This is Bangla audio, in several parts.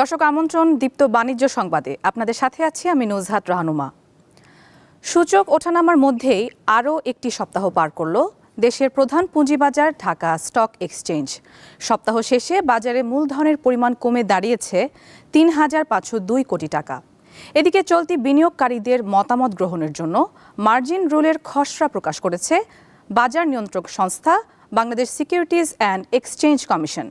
দর্শক আমন্ত্রণ দীপ্ত বাণিজ্য সংবাদে। আপনাদের সাথে আছি আমি নুজহাত রাহানুমা। সূচক ওঠানামার মধ্যেই আরও একটি সপ্তাহ পার করল দেশের প্রধান পুঁজিবাজার ঢাকা স্টক এক্সচেঞ্জ। সপ্তাহ শেষে বাজারে মূলধনের পরিমাণ কমে দাঁড়িয়েছে তিন হাজার পাঁচশো দুই কোটি টাকা। এদিকে চলতি বিনিয়োগকারীদের মতামত গ্রহণের জন্য মার্জিন রুলের খসড়া প্রকাশ করেছে বাজার নিয়ন্ত্রক সংস্থা, Bangladesh securities and exchange commission.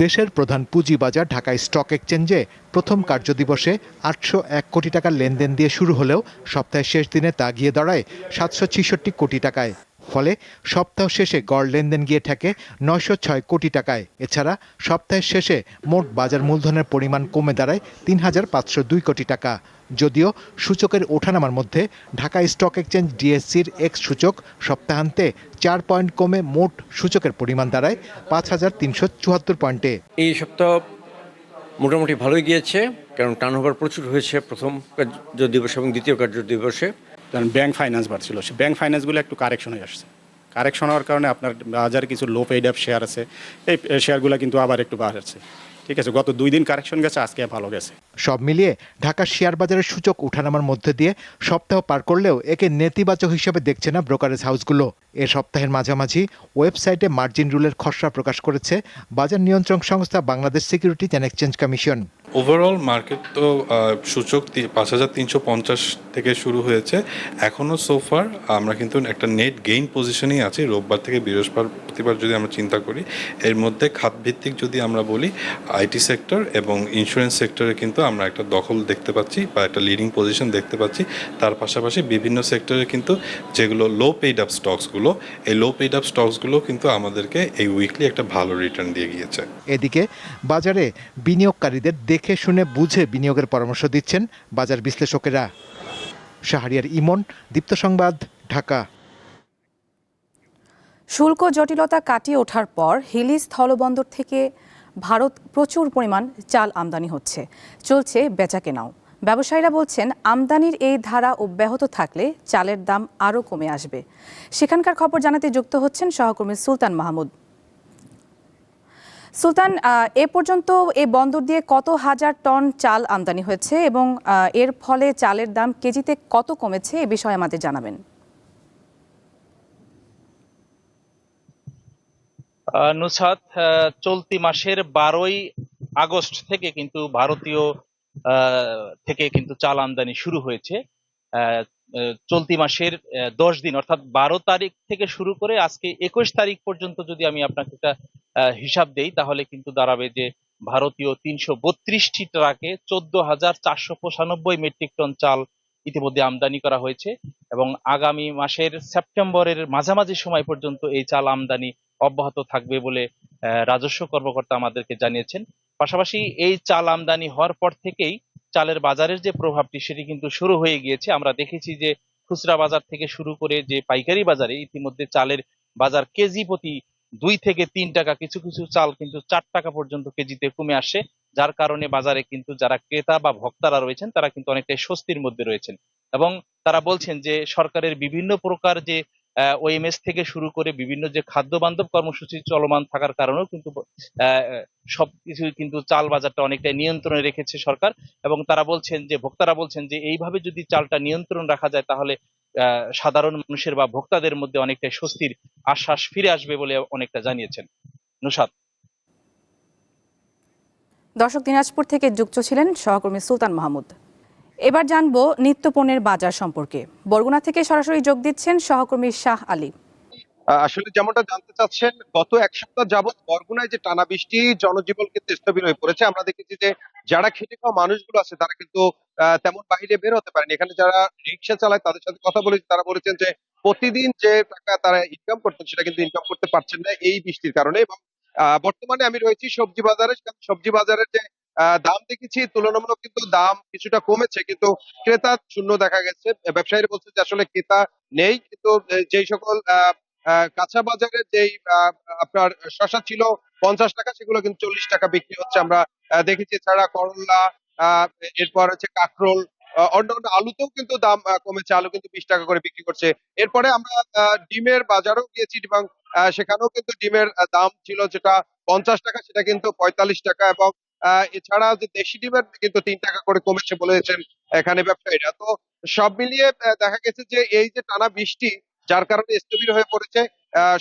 দেশের প্রধান পুঁজিবাজার ঢাকা স্টক এক্সচেঞ্জে প্রথম কার্যদিবসে আটশো এক কোটি টাকার লেনদেন দিয়ে শুরু হলেও সপ্তাহের শেষ দিনে তা গিয়ে দাঁড়ায় সাতশো ছেষট্টি কোটি টাকায়। ফলে সপ্তাহ শেষে গড় লেনদেন গিয়ে থাকে নয়শো ছয় কোটি টাকায়। এছাড়া সপ্তাহের শেষে মোট বাজার মূলধনের পরিমাণ কমে দাঁড়ায় তিন হাজার পাঁচশো দুই কোটি টাকা। যদিও সূচকের ওঠানামার মধ্যে ঢাকা স্টক এক্সচেঞ্জ ডিএসসির এক্স সূচক সপ্তাহান্তে চার পয়েন্ট কমে মোট সূচকের পরিমাণ দাঁড়ায় পাঁচ হাজার তিনশো চুয়াত্তর পয়েন্টে। এই সপ্তাহ মোটামুটি ভালোই গিয়েছে কারণ টার্নওভার প্রচুর হয়েছে প্রথম কার্য দিবস এবং দ্বিতীয় কার্য দিবসে কারণ ব্যাংক ফাইন্যান্স বাড়ছিল সে ব্যাংক ফাইন্যান্সগুলো একটু কারেকশন হয়ে আসছে। কারেকশন হওয়ার কারণে আপনার বাজারে কিছু লো পেইড অ্যাপ শেয়ার আছে এই শেয়ারগুলো কিন্তু আবার একটু বাড়ছে। ঠিক আছে গত দুই দিন কারেকশন গেছে আজকে ভালো গেছে। সব মিলিয়ে ঢাকার শেয়ার বাজারের সূচক ওঠানামার মধ্যে দিয়ে সপ্তাহ পার করলেও একে নেতিবাচক হিসেবে দেখছে না ব্রোকারেজ হাউসগুলো। এ সপ্তাহের মাঝামাঝি ওয়েবসাইটে মার্জিন রুলের খসড়া প্রকাশ করেছে বাজার নিয়ন্ত্রণ সংস্থা Bangladesh securities and exchange commission. Overall market তো সূচক পাঁচ হাজার তিনশো পঞ্চাশ থেকে শুরু হয়েছে। এখনও সোফার আমরা কিন্তু একটা নেট গেইন পজিশনেই আছি। রোববার থেকে বৃহস্পতিবার যদি আমরা চিন্তা করি, এর মধ্যে খাতভিত্তিক যদি আমরা বলি, আইটি সেক্টর এবং ইন্স্যুরেন্স সেক্টরে কিন্তু আমরা একটা দখল দেখতে পাচ্ছি বা একটা লিডিং পজিশন দেখতে পাচ্ছি। তার পাশাপাশি বিভিন্ন সেক্টরে কিন্তু যেগুলো লো পেইড আপ স্টকসগুলো এই লো পেইড আপ স্টকসগুলো কিন্তু আমাদেরকে এই উইকলি একটা ভালো রিটার্ন দিয়ে গিয়েছে। এদিকে বাজারে বিনিয়োগকারীদের দেখে শুনে বুঝে বিনিয়োগের পরামর্শ দিচ্ছেন বাজার বিশ্লেষকেরা। শাহরিয়ার ইমন দীপ্ত সংবাদ ঢাকা। শুল্ক জটিলতা কাটিয়ে ওঠার পর হিলি স্থলবন্দর থেকে ভারত প্রচুর পরিমাণ চাল আমদানি হচ্ছে। চলছে বেচাকেনাও। ব্যবসায়ীরা বলছেন আমদানির এই ধারা অব্যাহত থাকলে চালের দাম আরও কমে আসবে। সেখানকার খবর জানাতে যুক্ত হচ্ছেন সহকর্মী সুলতান মাহমুদ। সুলতান এ পর্যন্ত এই বন্দর দিয়ে কত হাজার টন চাল আমদানি হয়েছে এবং এর ফলে চালের দাম কেজিতে কত কমেছে এ বিষয়ে আমাদের জানাবেন। আহ, চলতি মাসের বারোই আগস্ট থেকে কিন্তু ভারতীয় থেকে কিন্তু চাল আমদানি শুরু হয়েছে। চলতি মাসের দশ দিন, অর্থাৎ বারো তারিখ থেকে শুরু করে আজকে একুশ তারিখ পর্যন্ত যদি আমি আপনাকে একটা হিসাব দেই, তাহলে কিন্তু দাঁড়াবে যে ভারতীয় তিনশো বত্রিশটি ট্রাকে চোদ্দ হাজার চারশো পঁচানব্বই মেট্রিক টন চাল ইতিমধ্যে আমদানি করা হয়েছে এবং আগামী মাসের সেপ্টেম্বরের মাঝামাঝি সময় পর্যন্ত এই চাল আমদানি অব্যাহত থাকবে বলে রাজস্ব কর্মকর্তা আমাদেরকে জানিয়েছেন। পাশাপাশি এই চাল আমদানি হওয়ার পর থেকেই চালের বাজারের যে প্রভাবটি সেটি কিন্তু শুরু হয়ে গিয়েছে। আমরা দেখেছি যে খুচরা বাজার থেকে শুরু করে যে পাইকারি বাজারে ইতিমধ্যে চালের বাজার কেজি প্রতি দুই থেকে তিন টাকা, কিছু কিছু চাল কিন্তু চার টাকা পর্যন্ত কেজিতে কমে আসে। যার কারণে বাজারে কিন্তু যারা ক্রেতা বা ভক্তারা রয়েছেন, তারা কিন্তু অনেকটাই স্বস্তির মধ্যে রয়েছেন। এবং তারা বলছেন যে সরকারের বিভিন্ন প্রকার যে ওএমএস থেকে শুরু করে বিভিন্ন যে খাদ্য বান্ধব কর্মসূচি চলমান থাকার কারণেও কিন্তু আহ, সবকিছু কিন্তু চাল বাজারটা অনেকটাই নিয়ন্ত্রণে রেখেছে সরকার এবং তারা বলছেন যে ভোক্তারা বলছেন যে এইভাবে যদি চালটা নিয়ন্ত্রণ রাখা যায় তাহলে সাধারণ মানুষের বা ভোক্তাদের মধ্যে অনেকটাই স্বস্তির আশ্বাস ফিরে আসবে বলে অনেকটা জানিয়েছেন নুসাদ। দর্শক দিনাজপুর থেকে যুক্ত ছিলেন সহকর্মী সুলতান মাহমুদ। এবার জানব নিত্যপণ্যের বাজার সম্পর্কে। বরগুনা থেকে সরাসরি যোগ দিচ্ছেন সহকর্মী শাহ আলী। আসলে যেমনটা জানতে চাচ্ছেন, গত এক সপ্তাহ যাবত বরগুনায় যে টানা বৃষ্টি, জনজীবন কিন্তু স্থবির হয়ে পড়েছে। আমরা দেখেছি যে যারা খেটে খাওয়া মানুষগুলো আছে, তারা কিন্তু তেমন বাইরে বের হতে পারেনি। এখানে যারা রিক্সা চালায়, তাদের সাথে কথা বলেছি। তারা বলেছেন যে প্রতিদিন যে টাকা তারা ইনকাম করতেন, সেটা কিন্তু ইনকাম করতে পারছেন না এই বৃষ্টির কারণে। এবং বর্তমানে আমি রয়েছি সবজি বাজারে। সবজি বাজারের যে দাম দেখেছি তুলনামূলক কিন্তু দাম কিছুটা কমেছে কিন্তু ক্রেতা শূন্য দেখা গেছে। ব্যবসায়ীরা বলছে যে আসলে ক্রেতা নেই কিন্তু যেই সকল কাঁচা বাজারে যেই আপনার শশা ছিল পঞ্চাশ টাকা সেগুলো কিন্তু চল্লিশ টাকা বিক্রি হচ্ছে আমরা দেখেছি। এছাড়া করলা আহ, এরপর হচ্ছে কাঁকরোল অন্যান্য আলুতেও কিন্তু দাম কমেছে আলু কিন্তু বিশ টাকা করে বিক্রি করছে। এরপরে আমরা ডিমের বাজারেও গিয়েছি এবং সেখানেও কিন্তু ডিমের দাম ছিল যেটা পঞ্চাশ টাকা সেটা কিন্তু পঁয়তাল্লিশ টাকা এবং এছাড়া যে দেশি ডিমের কিন্তু তিন টাকা করে কমেছে বলেছেন এখানে ব্যবসায়ীরা। তো সব মিলিয়ে দেখা গেছে যে এই যে টানা বৃষ্টি, যার কারণে স্থবির হয়ে পড়েছে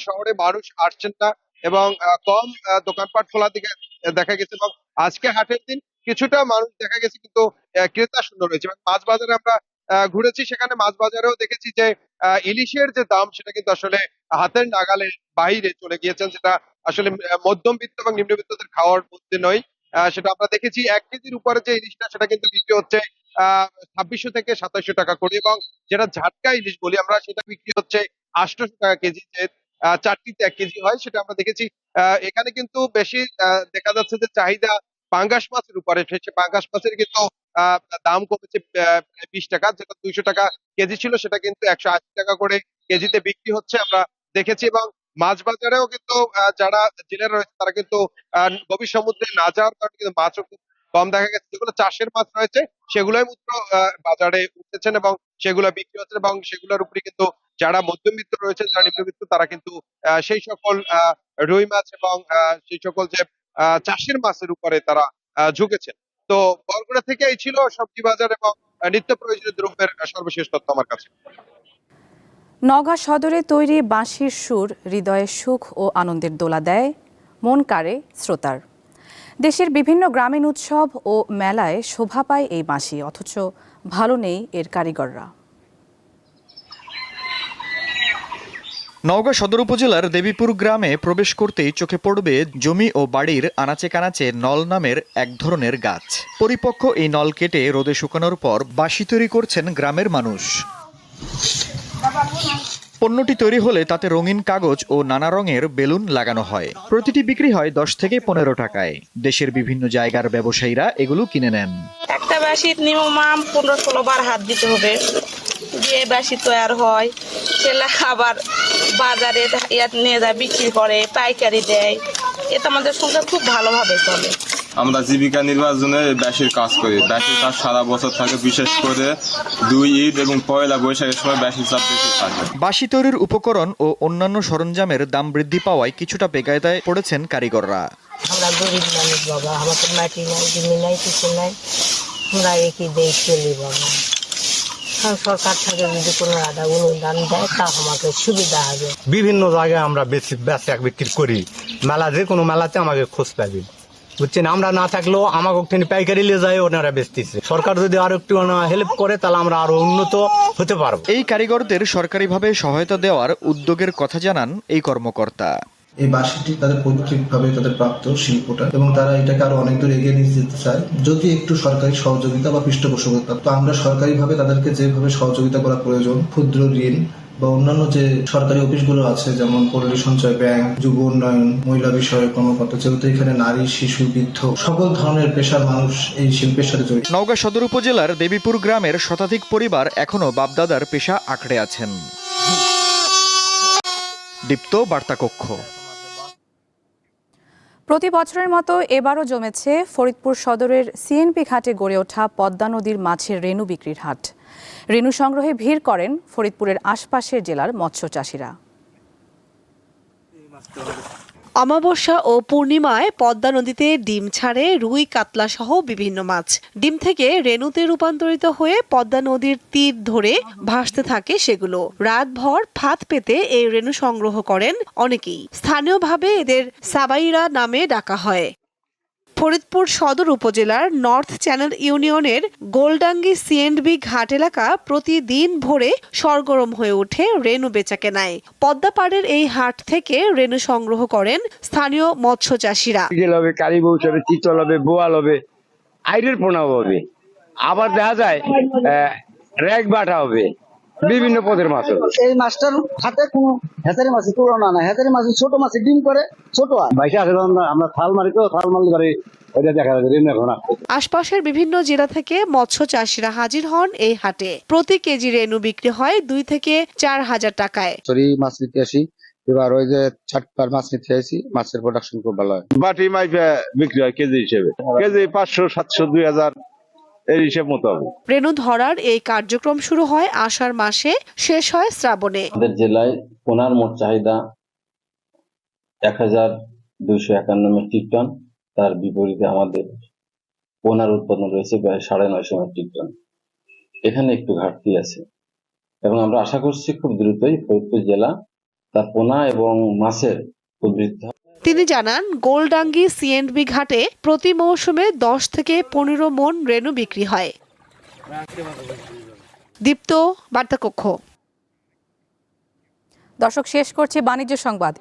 শহরে মানুষ আসছেন না এবং কম দোকানপাট খোলার দিকে দেখা গেছে এবং আজকে হাটের দিন কিছুটা মানুষ দেখা গেছে কিন্তু ক্রেতা শূন্য রয়েছে এবং মাছ বাজারে আমরা ঘুরেছি, সেখানে মাছ বাজারেও দেখেছি যে ইলিশের যে দাম সেটা কিন্তু আসলে হাতের নাগালের বাইরে চলে গিয়েছেন যেটা আসলে মধ্যমবিত্ত এবং নিম্নবিত্তদের খাওয়ার মধ্যে নয়। সেটা আমরা দেখেছি। এক কেজির উপরে যে ইলিশটা, সেটা কিন্তু বিক্রি হচ্ছে ছাব্বিশশো থেকে সাতাশশো টাকা করে এবং যেটা ঝাটকা ইলিশ বলি আমরা, সেটা বিক্রি হচ্ছে আটশোশো টাকা কেজি, যে চারটিতে এক কেজি হয়, সেটা আমরা দেখেছি। এখানে কিন্তু বেশি দেখা যাচ্ছে যে চাহিদা পাঙ্গাস মাছের উপরে, সে পাঙ্গাস মাছের কিন্তু দাম কমেছে বিশ টাকা, যেটা দুইশো টাকা কেজি ছিল, সেটা কিন্তু একশো আশি টাকা করে কেজিতে বিক্রি হচ্ছে, আমরা দেখেছি এবং মাছ বাজারেও কিন্তু যারা জেলেরা রয়েছে তারা কিন্তু গভীর সমুদ্রে না যাওয়ার কারণে কিন্তু মাছও কম দেখা গেছে। যেগুলো চাষের মাছ রয়েছে সেগুলোই আহ, বাজারে উঠতেছেন এবং সেগুলো বিক্রি হচ্ছে এবং সেগুলোর উপরে কিন্তু যারা মধ্যবিত্ত রয়েছে যারা নিম্নবিত্ত তারা কিন্তু সেই সকল রুই মাছ এবং সেই সকল যে চাষের মাছের উপরে তারা ঝুঁকেছেন। তো বরগুনা থেকে এই ছিল সবজি বাজার এবং নিত্য প্রয়োজনীয় দ্রব্যের সর্বশেষ তথ্য আমার কাছে। নওগাঁ সদরে তৈরি বাঁশির সুর হৃদয়ে সুখ ও আনন্দের দোলা দেয়, মন কাড়ে শ্রোতার। দেশের বিভিন্ন গ্রামীণ উৎসব ও মেলায় শোভা পায় এই বাঁশি, অথচ ভালো নেই এর কারিগররা। নওগাঁ সদর উপজেলার দেবীপুর গ্রামে প্রবেশ করতেই চোখে পড়বে জমি ও বাড়ির আনাচে কানাচে নল নামের এক ধরনের গাছ। পরিপক্ক এই নল কেটে রোদে শুকানোর পর বাঁশি তৈরি করছেন গ্রামের মানুষ। পণ্যটি তৈরি হলে তাতে রঙিন কাগজ ও নানা রঙের বেলুন লাগানো হয়। প্রতিটি বিক্রি হয় দশ থেকে পনেরো টাকায়। দেশের বিভিন্ন জায়গার ব্যবসায়ীরা এগুলো কিনে নেন। একটা বাসির নিয়মাম পনেরো ষোলো বার হাত দিতে হবে। দিয়ে বাসি তৈরি হয় সেটা আবার বাজারে নিয়ে যায়, বিক্রি করে, পাইকারি দেয়। এতে আমাদের সংসার খুব ভালোভাবে চলে। আমরা জীবিকা নির্বাচনে ব্যাসের কাজ করি। ব্যাসের কাজ সারা বছর থাকে বিশেষ করে দুই ঈদ এবং পয়লা বৈশাখের সময় ব্যাসের চাপ বেশি থাকে। বাঁশি তৈরির উপকরণ ও অন্যান্য সরঞ্জামের দাম বৃদ্ধি পাওয়ায় কিছুটা বেকায়দায় পড়েছেন কারিগররা। আমরা গরিব মানুষ বাবা আমাদের মাটি নাই জমি নাই কিছু নাই। আমরা একই দেই চলি বাবা। সরকার থেকে যদি কোনো একটা অনুদান দেয় তা আমাকে সুবিধা হবে। বিভিন্ন জায়গায় আমরা বেশি বেচা বিক্রি করি। মেলা যে কোনো মেলাতে আমাকে খোঁজ পাবি বুঝছেন? আমরা না থাকলেও আমাকে ওখানে পাইকারি নিয়ে যায় ওনারা বেচতেছে। সরকার যদি আরও একটু হেল্প করে তাহলে আমরা আরও উন্নত হতে পারব। এই কারিগরদের সরকারিভাবে সহায়তা দেওয়ার উদ্যোগের কথা জানান এই কর্মকর্তা। এই বাঁশিটি তাদের পৈতৃকভাবে তাদের প্রাপ্ত শিল্পটা এবং তারা এটাকে আরও অনেক দূর এগিয়ে নিয়ে যেতে চায়। যদি একটু সরকারি সহযোগিতা বা পৃষ্ঠপোষকতা তো আমরা সরকারিভাবে তাদেরকে যেভাবে সহযোগিতা করা প্রয়োজন ক্ষুদ্র ঋণ বা অন্যান্য যে সরকারি অফিসগুলো আছে যেমন পল্লী সঞ্চয় ব্যাংক যুব উন্নয়ন মহিলা বিষয়ক কর্মকর্তা যেহেতু এখানে নারী শিশু বৃদ্ধ সকল ধরনের পেশার মানুষ এই শিল্পের সাথে জড়িত। নওগাঁ সদর উপজেলার দেবীপুর গ্রামের শতাধিক পরিবার এখনও বাপদাদার পেশা আঁকড়ে আছেন। দীপ্ত বার্তাকক্ষ। প্রতি বছরের মতো এবারও জমেছে ফরিদপুর সদরের সিএনপি ঘাটে গড়ে ওঠা পদ্মা নদীর মাছের রেণু বিক্রির হাট। রেণু সংগ্রহে ভিড় করেন ফরিদপুরের আশপাশের জেলার মৎস্য চাষিরা অমাবস্যা ও পূর্ণিমায় পদ্মা নদীতে ডিম ছাড়ে, রুই, কাতলা সহ বিভিন্ন মাছ। ডিম থেকে রেণুতে রূপান্তরিত হয়ে পদ্মা নদীর তীর ধরে ভাসতে থাকে সেগুলো। রাতভর ফাঁদ পেতে এই রেণু সংগ্রহ করেন অনেকেই। স্থানীয়ভাবে এদের সাবাইরা নামে ডাকা হয়। ফরিদপুর সদর উপজেলার নর্থ চ্যানেল ইউনিয়নের গোলডাঙ্গি সিএন্ডবি ঘাট এলাকা প্রতিদিন ভোরে সরগরম হয়ে ওঠে রেণু বেচাকেনায় পদ্মাপাড়ের এই হাট থেকে রেণু সংগ্রহ করেন স্থানীয় মৎস্য চাষিরা। হবে কালী বউচ হবে চিতল হবে বোয়াল হবে আইরের পোনা হবে। আবার দেখা যায় র্যাক বাটা হবে। বিভিন্ন পদের মাছ এই মাছটার হাতে কোনো হেতারি মাছের তুলনা নাই। হেতারি মাছের ছোট মাছের ডিম করে ছোট হয়। বাইশে আসে আমরা থাল মারি তো থাল মারলে পারে আশপাশের বিভিন্ন জেলা থেকে মৎস্য চাষিরা হাজির হন এই হাটে। প্রতি কেজি রেনু বিক্রি হয় দুই থেকে চার হাজার টাকায়। সরি মাছ নিতে আসি। এবার ওই যে চারটার মাছ নিতে আসি মাছের প্রোডাকশন খুব ভালো হয়। বাটি মাইপে বিক্রি হয় কেজি হিসেবে। কেজি পাঁচশো সাতশো দুই হাজার। এই হিসেব মতো হবে রেণু ধরার এই কার্যক্রম শুরু হয় আষাঢ় মাসে শেষ হয় শ্রাবণে। আমাদের জেলায় পোনার মোট চাহিদা এক হাজার দুইশো একান্ন মেট্রিক টন তার বিপরীতে আমাদের পোনার উৎপাদন রয়েছে প্রায় সাড়ে নয়শো মেট্রিক টন। এখানে একটু ঘাটতি আছে। এবং আমরা আশা করছি খুব দ্রুতই ফরিদপুর জেলা তার পোনা এবং মাছের তিনি জানান গোলডাঙ্গি সিএনবি ঘাটে প্রতি মৌসুমে দশ থেকে পনেরো মন রেণু বিক্রি হয়। দীপ্ত বার্তাকক্ষ। দর্শক শেষ করছে বাণিজ্য সংবাদ।